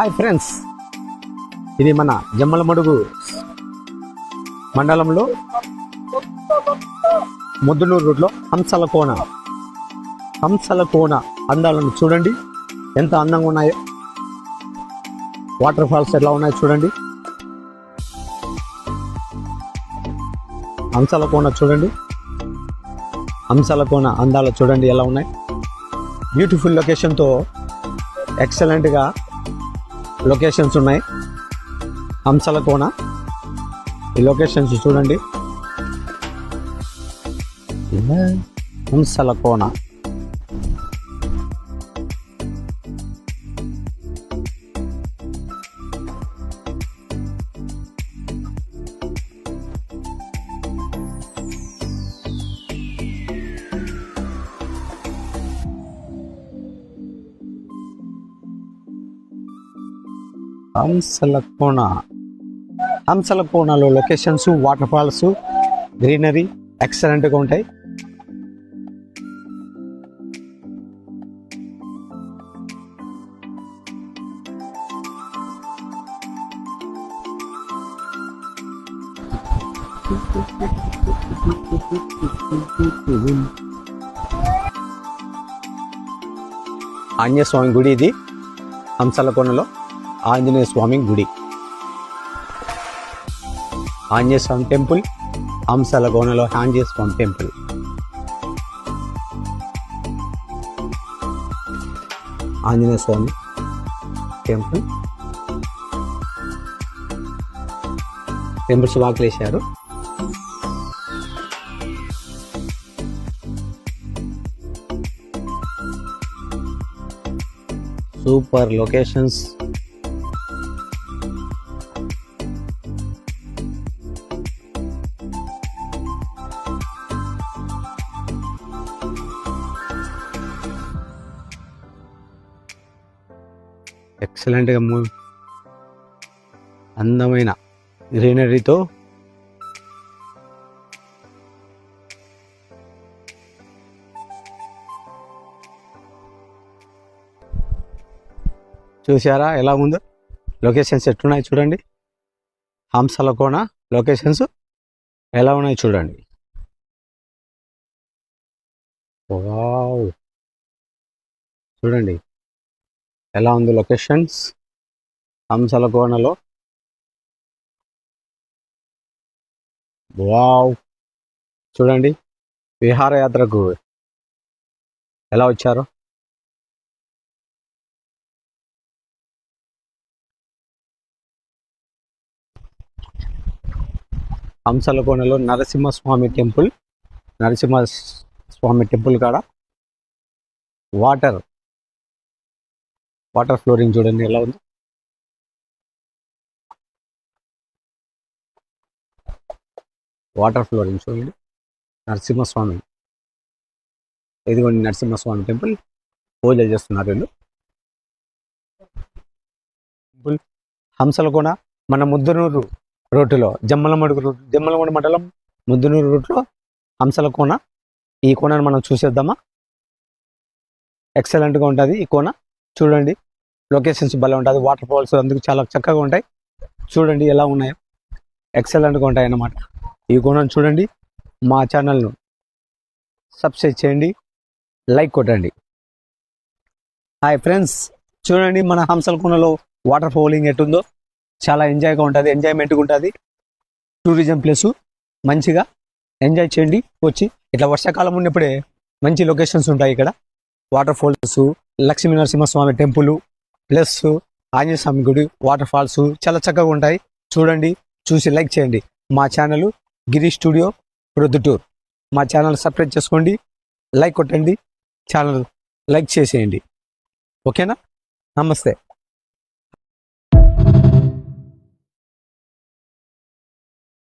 Hi friends ఇది మన జమ్మలమడుగు మండలంలో ముద్దునూరు రూట్లో హంసల కోన. హంసల కోన అందాలను చూడండి. ఎంత అందంగా ఉన్నాయో. వాటర్ ఫాల్స్ ఎట్లా ఉన్నాయో చూడండి. హంసల కోన చూడండి. హంసల కోన అందాలు చూడండి ఎలా ఉన్నాయి. బ్యూటిఫుల్ లొకేషన్తో ఎక్సలెంట్గా లొకేషన్స్ ఉన్నాయి. హంసల కోన. ఈ లొకేషన్స్ చూడండి. హంసల కోన. హంసలకోన. హంసలకోనలో లొకేషన్స్ వాటర్ ఫాల్స్ గ్రీనరీ ఎక్సలెంట్గా ఉంటాయి. ఆంజనేయ స్వామి గుడి ఇది హంసలకోనలో. ఆంజనేయ స్వామి గుడి. ఆంజనేయ స్వామి టెంపుల్ హంసల కోనలో Anjaneya Swamy temple. Anjaneya Swamy temple. Temples వాకిలేశారు super locations. ఎక్సలెంట్గా మూవ్ అందమైన గ్రీనరీతో చూసారా ఎలా ఉందో? లొకేషన్స్ ఎట్లున్నాయి చూడండి. హంసల కోణ లొకేషన్స్ ఎలా ఉన్నాయి చూడండి. వావ్ చూడండి. ఎలా ఉంది లొకేషన్స్? హంసల కోనలో? వావ్! చూడండి విహారయాత్రకు ఎలా వచ్చారు? హంసల కోనలో నరసింహస్వామి టెంపుల్ నరసింహ స్వామి టెంపుల్ కాడ. వాటర్ వాటర్ ఫ్లోరింగ్ చూడండి ఎలా ఉంది. వాటర్ ఫ్లోరింగ్ చూడండి. నరసింహస్వామి. ఇదిగోండి నరసింహస్వామి టెంపుల్. పూజలు చేస్తున్నారు వీళ్ళు. టెంపుల్. హంసలకోన మన ముద్దనూరు రోడ్డులో జమ్మలమడుగు రోడ్డు జమ్మలమడుగు మండలం ముద్దనూరు రోడ్లో హంసల కోన ఈ కోణను మనం చూసేద్దామా? ఎక్సలెంట్గా ఉంటుంది ఈ కోన చూడండి. లొకేషన్స్ భలే ఉంటుంది వాటర్ ఫాల్స్ అందుకు చాలా చక్కగా ఉంటాయి. చూడండి ఎలా ఉన్నాయో. ఎక్సలెంట్గా ఉంటాయి అన్నమాట. ఈ కోణం చూడండి. మా ఛానల్ను సబ్స్క్రైబ్ చేయండి. లైక్ కొట్టండి. హాయ్ ఫ్రెండ్స్ చూడండి మన హంసల వాటర్ ఫాలింగ్ ఎట్టుందో. చాలా ఎంజాయ్గా ఉంటుంది. ఎంజాయ్మెంట్గా ఉంటుంది. టూరిజం ప్లేస్ మంచిగా ఎంజాయ్ చేయండి. వచ్చి ఇట్లా వర్షాకాలం ఉన్నప్పుడే మంచి లొకేషన్స్ ఉంటాయి ఇక్కడ. Water falls Lakshmi Narasimhaswamy temple plus Anjaneya Swamy గుడి వాటర్ ఫాల్స్ చాలా చక్కగా ఉంటాయి. చూడండి చూసి లైక్ చేయండి. మా ఛానల్ గిరి స్టూడియో ప్రొద్దుటూర్. మా ఛానల్ సబ్స్క్రైబ్ చేసుకోండి లైక్ కొట్టండి ఛానల్ లైక్ చేసేయండి. ఓకేనా? నమస్తే.